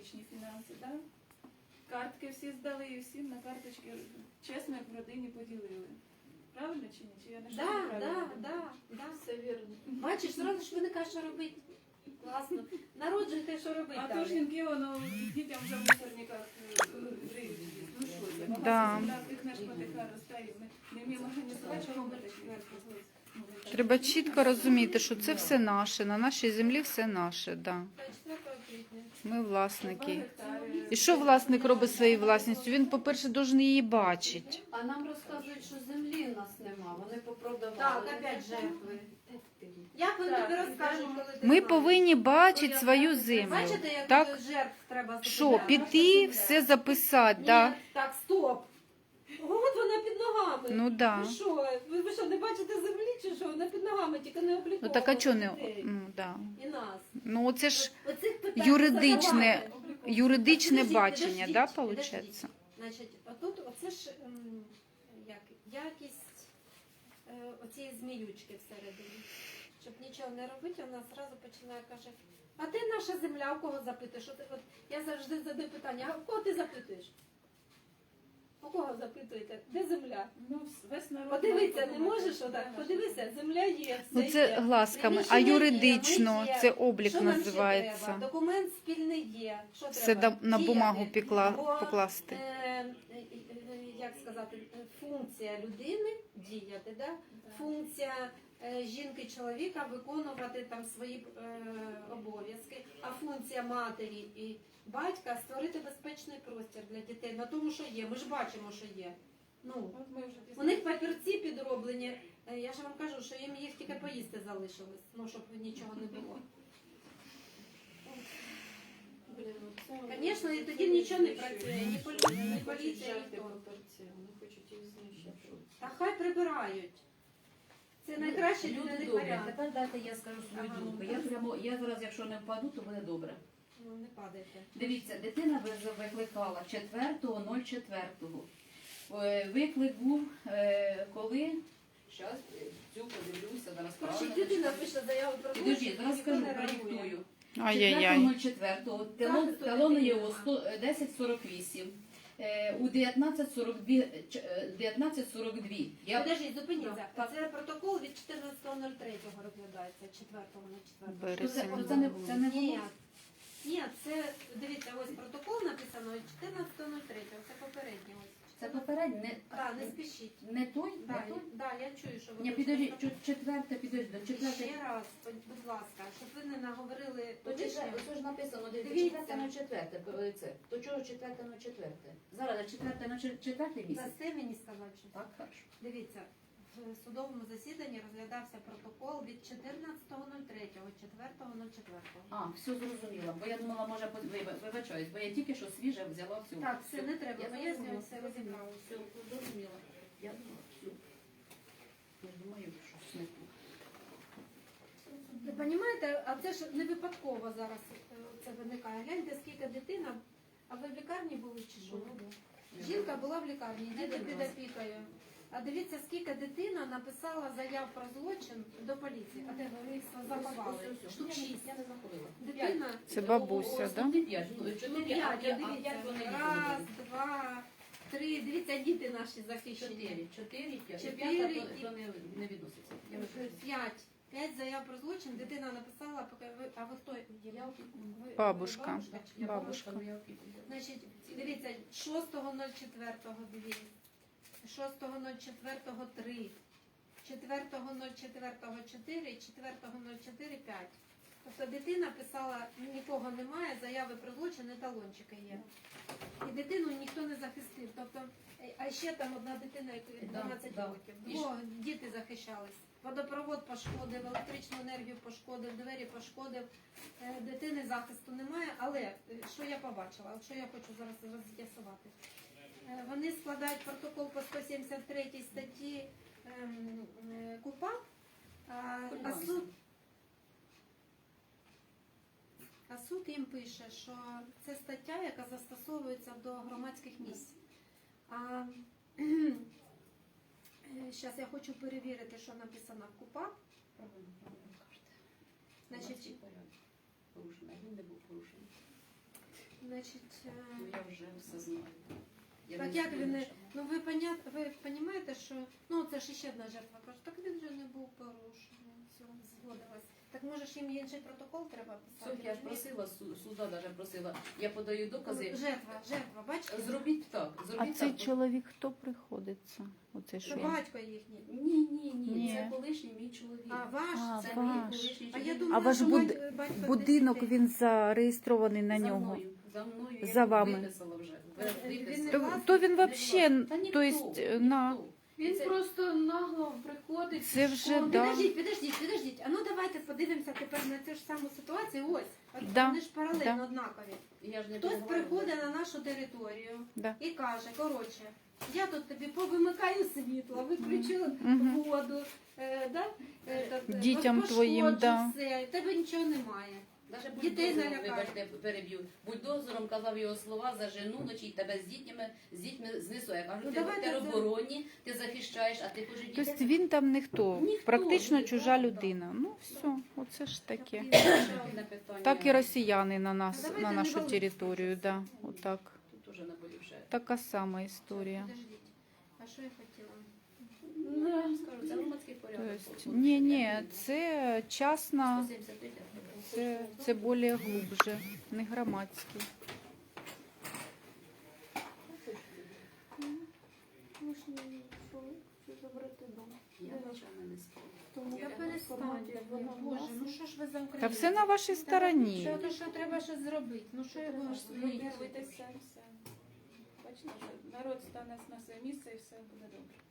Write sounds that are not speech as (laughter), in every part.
лічні фінанси, да? Картки всі здали і всім на карточки чесно, як в родині поділили. Правильно чи ні? Чи я не Да, да, да, да. Все вірно. Бачиш, зразу ж виникає, що робити. Класно. Народжуйте, що робити. А то жінки, воно дітям вже в мусорниках е, риють. Ну що це? Земля тихне ж потихає, ми не вміємо організувати, що робити. Треба чітко розуміти, що це все наше, на нашій землі все наше. Да. Та 4 квітня. Ми власники. І що власник робить своєю власністю? Він, по-перше, должен її бачити. А нам розказують, що землі в нас нема. Вони попродавали. Так, опять жертви. Як вони Так, тобі розкажуть, коли ти Ми знаєш? повинні бачити свою землю. Бачите, як Так? тут жертв треба Що, зупиняти? піти, все записати, Ні, да? так, стоп. От вона під ногами. Ну да. Ви що, ви, ви що, не бачите землі чи що? Вона під ногами, тільки не облікована. Ну так а чого не Людей. ну, да. І нас. Ну це ж оцих юридичне- юридичне бачення, да, підождіть, виходить? Значить, отут оце ж ем, як, якість е, оцієї зміючки всередині. Щоб нічого не робити, вона зразу починає каже, а де наша земля, у кого запитуєш? От, от, я завжди задаю питання, а у кого ти запитуєш? У кого запитуєте? Де земля? Ну, весь народ Подивися, не можеш отак, подивися, земля є, все Ну це є. глазками, а Приміщення є, юридично ми є. це облік Що нам ще називається. треба? Документ спільний є. Що Все треба? да- на Діяти. бумагу пікла, Бо, покласти. е, е, е, як сказати, е, функція людини діяти, да? функція е, жінки чоловіка виконувати там свої е, обов'язки, функція матері і батька створити безпечний простір для дітей на тому, що є. Ми ж бачимо, що є. Ну, у них папірці підроблені. Е, Я ж вам кажу, що їм їх тільки поїсти залишилось, ну щоб нічого не було. Блін, ну Звісно, і тоді нічого не працює, ні поліція, ні поліція, ніхто. Та хай прибирають. Це найкращий Люди добрі, тепер дайте я скажу свою Ага, думку. Я прямо, я зараз, якщо не впаду, то буде добре. Ну не падайте. Дивіться, дитина викликала 4.04. Е, Виклик був, е, коли. Зараз цю подивлюся, зараз правильно. людина пише заяву про Підожди, зараз скажу, не реагує. продиктую. 4.04. Талон, є у 100 е, 10.48. Е, У 19.42, ч- е, 19.42. Я Подожди, зупиніться. Це протокол від 14.03 розглядається, 4.04. Березень. Ну, це, це не, це не Ні. Ні, це, дивіться, ось протокол написано 14.03, це попередній ось. Це попередньо, не, Так, не спішіть. не той, Да, не той. да, я чую, що ви Ні, підожди, чу- четверте, підожди, до четверте. Ще раз, будь ласка, щоб ви не наговорили То лишнього. четверте, ж написано, дивіться, Дивіться. четверте на четверте, е, це. То чого четверте на четверте? Зараз четверте на чет- четвертий місяць. Дасте мені сказати, що Так, хорошо. дивіться, в судовому засіданні розглядався протокол від 14.03, 4.04. А, все зрозуміло, бо я думала, може, по- виба- вибачаюсь, бо я тільки що свіже взяла всю. Так, все, не треба Я пояснювати, все розібрали. Все, зрозуміла. Я думала. Я думаю, щось не тут. Ви розумієте, а це ж не випадково зараз е, це виникає. Гляньте, скільки дитина, а ви в лікарні були чи що? Жінка була в лікарні, діти під опікою. А дивіться, скільки дитина написала заяв про злочин до поліції. А де ви їх заховали? Штук шість. Я не заходила. Дитина Це бабуся, да? тут п'ять, ну, Ну, а дивіться. вони Раз, два, три. Дивіться, діти наші захищені. Чотири, чотири, п'ять. Чотири П'ята, і- то не, не відноситься. Я. П'ять. П'ять заяв про злочин. Дитина написала, поки ви. А ви хто? Я опікун. Ви- Бабушка. ви бабушка? Я Бабушка. бабушка, я опікун. Значить, дивіться, 6.04 дивіться. 6.04 3. 4.04 4, 4.04 5. Тобто дитина писала, нікого немає, заяви про злочин, талончики є. І дитину ніхто не захистив. Тобто, а ще там одна дитина, якій Да, 12 да. років. І Двох діти захищались. Водопровод пошкодив, електричну енергію пошкодив, двері пошкодив. Е, Дитини захисту немає, але е, що я побачила, от що я хочу зараз роз'ясувати. Е, Вони складають протокол по 173 статті ем, е, КУПА, а, суд, а суд їм пише, що це стаття, яка застосовується до громадських місць. А (clears throat) зараз я хочу перевірити, що написано в КУПА. Значить. Порушений. Він не був порушений. Значить, е, Ну, я вже все знаю. Я Так як він не- ну ви понят, ви розумієте, що ну це ж ще одна жертва каже, так він же не був порушений. Все, згодилась. Так може ж їм інший протокол треба писати? Софія ж просила, су- суда даже просила. Я подаю докази. Жертва, жертва, бачите? Зробіть так, А зробіть цей так. чоловік хто приходиться? Оце що? Це батько їхній. Ні, ні, ні, Ні. це колишній мій чоловік. А ваш? А, це ваш. мій колишній А я чоловік. думала, А ваш що буд- бать- батько Будинок десь він зареєстрований на за нього. мною, за мною За його вами. вже. Е, він То, то він взагалі. Та то есть, ніхто. на Він Це- просто нагло приходить. Це в вже школу. да. Підождіть, підождіть, підождіть. А ну давайте подивимося тепер на цю ж саму ситуацію. Ось, От Да, вони ж паралельно да. однакові. Я ж не Хтось переговорила. приходить на нашу територію Да. і каже, коротше, я тут тобі повимикаю світло, виключила Мгм. воду, е, да? е, так, е, Дітям пошкоджу твоїм, да. все, в тебе нічого немає. Даже Дітей бульдозером, налякає. вибачте, переб'ю. Бульдозером казав його слова за жену вночі і тебе з дітьми, з дітьми знесу. Я кажу, Ну, ти давайте в теробороні, ти захищаєш, а ти хочеш дітей. Тобто він там ніхто, Ніхто, практично ніхто, чужа так. людина. Ну все, оце ж таке. Питання. Так і росіяни на нас, Давайте на не нашу балуйтесь. територію, да, отак. Тут уже наболівше. Така сама історія. Подождіть, а що я хотіла? Ну, я вам скажу, це громадський порядок. Тобто, ні, ні, це частна, 173 це, це більш глубже, не громадський. Я перестаньте, Боже, ну що ж ви за Та все на вашій стороні. Що, то, що треба щось зробити? Ну що я можу зробити? Бачите, народ стане на своє місце і все буде добре.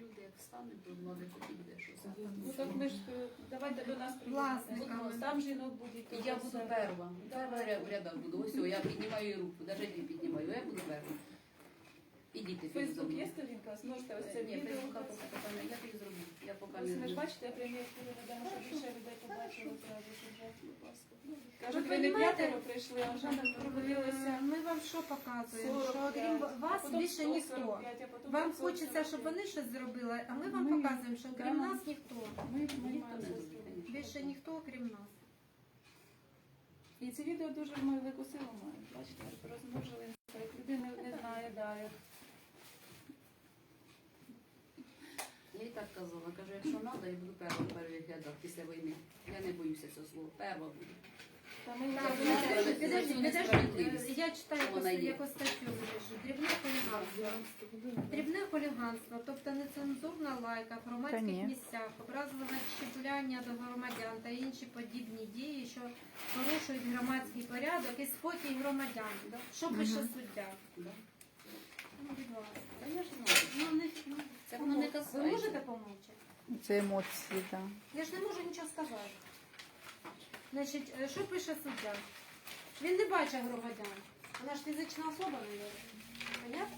Люди як встануть, то влади тоді буде щось. Ну так ми ж е, давайте до нас Власниками. приїдете. Там жінок будуть. І я буду перва. Перва ря- в рядах буду. Ось о, я піднімаю руку, навіть не піднімаю, я буду перва. І діти Фейсбук є сторінка, зможете ось це Ні, відео. Фейсбука поки питання, я тобі зроблю. Я поки Ось не ми ж зроблю. бачите, прямі ефіри ведемо, щоб більше людей побачили зразу, щоб вже, будь ласка. Кажуть, Ви ви не понімаєте? п'ятеро прийшли, а вже провалилося Ми вам що показуємо? Що 45, окрім вас потім більше ніхто. 145, а потім Вам 545. хочеться, щоб вони щось зробили, а ми вам Ми- показуємо, що окрім Да. нас ніхто. Ми Ніхто не займаємося зробить, цим. Більше ніхто, окрім нас. І ці відео дуже велику силу мають. Бачите, розмножили людина не знає, да, як Я і так казала, кажу, якщо треба, я буду перших рядах після війни. Я не боюся цього слова. Перва буду. Та ми Так. Я читаю Вона якусь, є. якусь статтю пишу. Дрібне хуліганство. Дрібне хуліганство, тобто нецензурна лайка в Та громадських місцях, образливе щепляння до громадян та інші подібні дії, що порушують громадський порядок і спокій громадян. Що пише суддя? Да. Це воно не ви касається. можете помовчати? Це емоції, так. Я ж не можу нічого сказати. Значить, е, що пише суддя? Він не бачить громадян. Вона ж фізична особа, мабуть. Понятно?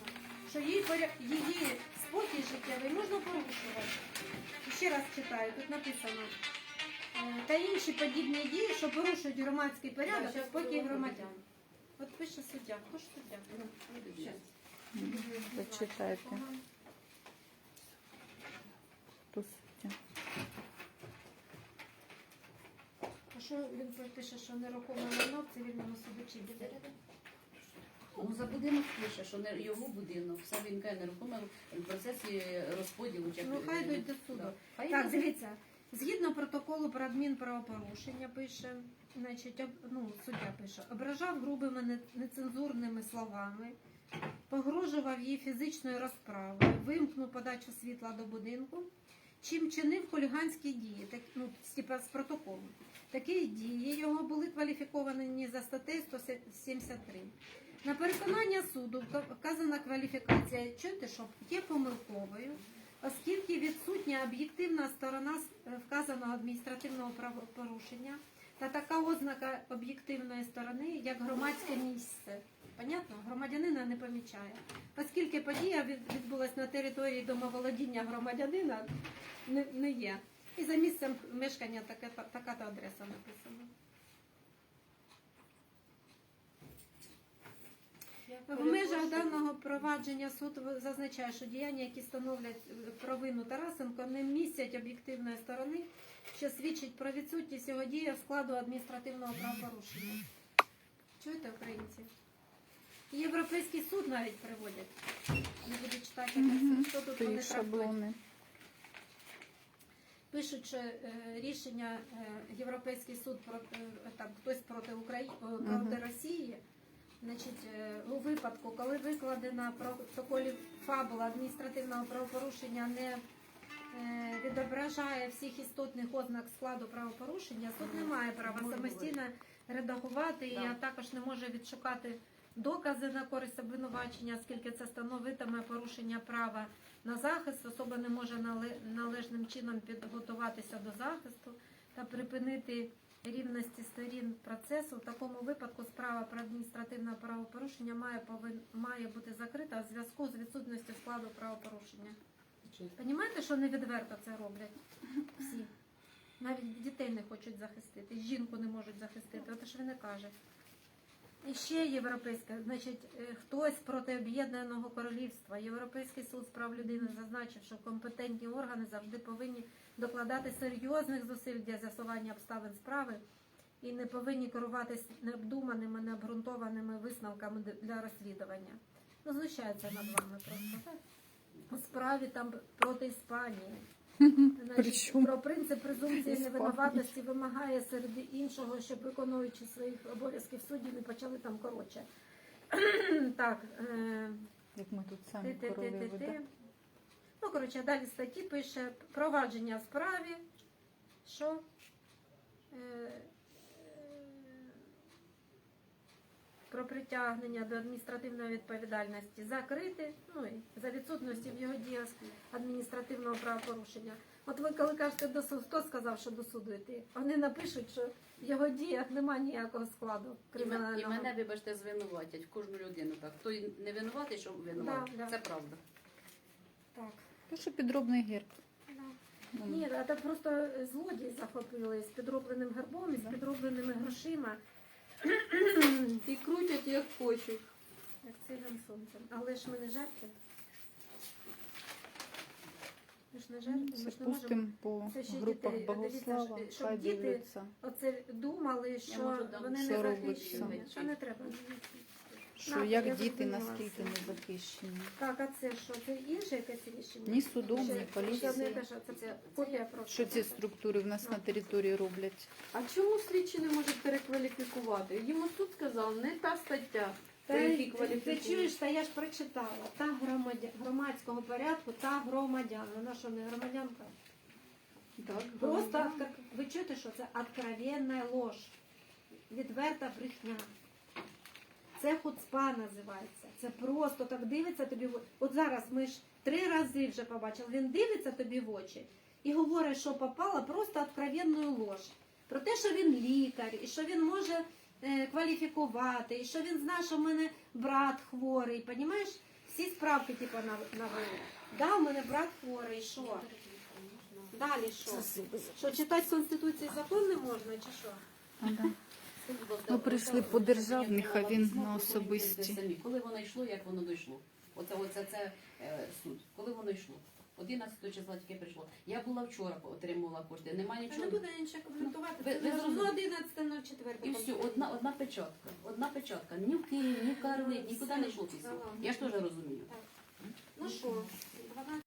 Що її, поря- її спокій життєвий можна порушувати. І Ще раз читаю, тут написано. е, Та інші подібні дії, що порушують громадський порядок і спокій громадян. От пише суддя. Хто ж суддя? Почитайте. Хто суддя? А що він пише, що нерухоме майно в цивільному суду чи буде? Ну, за будинок пише, що не його будинок, все він каже нерухоме в процесі розподілу. чи як- Ну, хай йдуть до суду. Да. Хай Так, дивіться. Згідно протоколу про адмінправопорушення пише, значить, об, ну, суддя пише, ображав грубими не- нецензурними словами, погрожував їй фізичною розправою, вимкнув подачу світла до будинку, чим чинив хуліганські дії, так, ну, з- протоколу. Такі дії його були кваліфіковані за статтею 173. На переконання суду вказана кваліфікація, що є помилковою, оскільки відсутня об'єктивна сторона е, вказаного адміністративного правопорушення та така ознака об'єктивної сторони, як громадське місце. Понятно? Громадянина не помічає. Оскільки подія від- відбулась на території домоволодіння громадянина, не, не є. І за місцем мешкання таке, така то адреса написана. В межах даного провадження суд зазначає, що діяння, які становлять е, провину Тарасенко, не містять об'єктивної сторони, що свідчить про відсутність його дії в складу адміністративного правопорушення. Чуєте, українці? Європейський суд навіть приводять. Не буду читати, Мгм. що тут вони шаблони. Пишуть, що е, рішення е, Європейський суд проти там хтось проти України проти Росії. Значить, е, у випадку, коли викладена в протоколі фабула адміністративного правопорушення не е, відображає всіх істотних ознак складу правопорушення, суд не має права самостійно редагувати, Да. і а також не може відшукати докази на користь обвинувачення, оскільки це становитиме порушення права на захист, особа не може належним чином підготуватися до захисту та припинити рівності сторін процесу. В такому випадку справа про адміністративне правопорушення має повин... має бути закрита у зв'язку з відсутністю складу правопорушення. Понімаєте, що не відверто це роблять всі? Навіть дітей не хочуть захистити, жінку не можуть захистити. От ж він і каже. І ще європейське, значить, е, хтось проти об'єднаного королівства. Європейський суд з прав людини зазначив, що компетентні органи завжди повинні докладати серйозних зусиль для з'ясування обставин справи і не повинні керуватись необдуманими, необґрунтованими висновками для розслідування. Ну, знущаються над вами просто. У справі там проти Іспанії. Значить, про принцип презумпції невинуватості вимагає серед іншого, щоб виконуючи своїх обов'язків судді не почали там коротше. (clears throat) так, е, Як ми тут самі ти-ти-ти-ти-ти. Ну, коротше, далі статті пише провадження справі, що е, е, про притягнення до адміністративної відповідальності закрити, ну і за відсутності в його діях адміністративного правопорушення. От ви коли кажете до суду, хто сказав, що до суду йти? Вони напишуть, що в його діях немає ніякого складу І, і мене, вибачте, звинуватять кожну людину так. Хто не винуватий, що винуватий, Да, да. це правда. Так. То що підробний герб. Да. Ну, Ні, а це просто злодії захопили з підробленим гербом і з підробленими грошима, І крутять як хочуть. як цілим сонцем. Але ж ми не жертви. Ми ж не жертви, ми ж не можемо. по Це ще групах дітей, Богослава, дивіться, щоб хай діти- дивляться, Оце думали, що вони що не захищені. Що не треба. Що На, як діти зрозуміла наскільки не захищені. Так, а це що? Це інше якесь рішення? Ні судом, ні ще поліції. одне те, що це, це копія просто. Що ці структури в нас на території роблять? А чому слідчі не можуть перекваліфікувати? Йому суд сказав, не та стаття. Та, які ти кваліфікують. чуєш, та я ж прочитала. Та громадя... громадського порядку та громадян. Вона що не громадянка? Так, Просто громадян. ви чуєте, що це откровенна ложь, відверта брехня. Це хуцпа називається. Це просто так дивиться тобі в очі. От зараз ми ж три рази вже побачили. Він дивиться тобі в очі і говорить, що попала просто откровенну ложь. Про те, що він лікар, і що він може е, кваліфікувати, і що він знає, що в мене брат хворий. Понімаєш? Всі справки типу нав- навели. Да, у мене брат хворий, що? Далі що? Що читати Конституцію закон не можна, чи що? Ну, прийшли по державних, а він на особисті. Коли воно йшло, як воно дійшло. Оце, оце це е, суд. Коли воно йшло. 11 числа тільки прийшло. Я була вчора, отримувала кошти. Немає нічого. не буде нічого коментувати. Ви- ви зрозуміли? 11.04. І все, одна, одна печатка. Одна печатка. Ні в Київ, ні в Карлик, нікуди не йшло письмо. Я ж теж розумію. Ну що, 12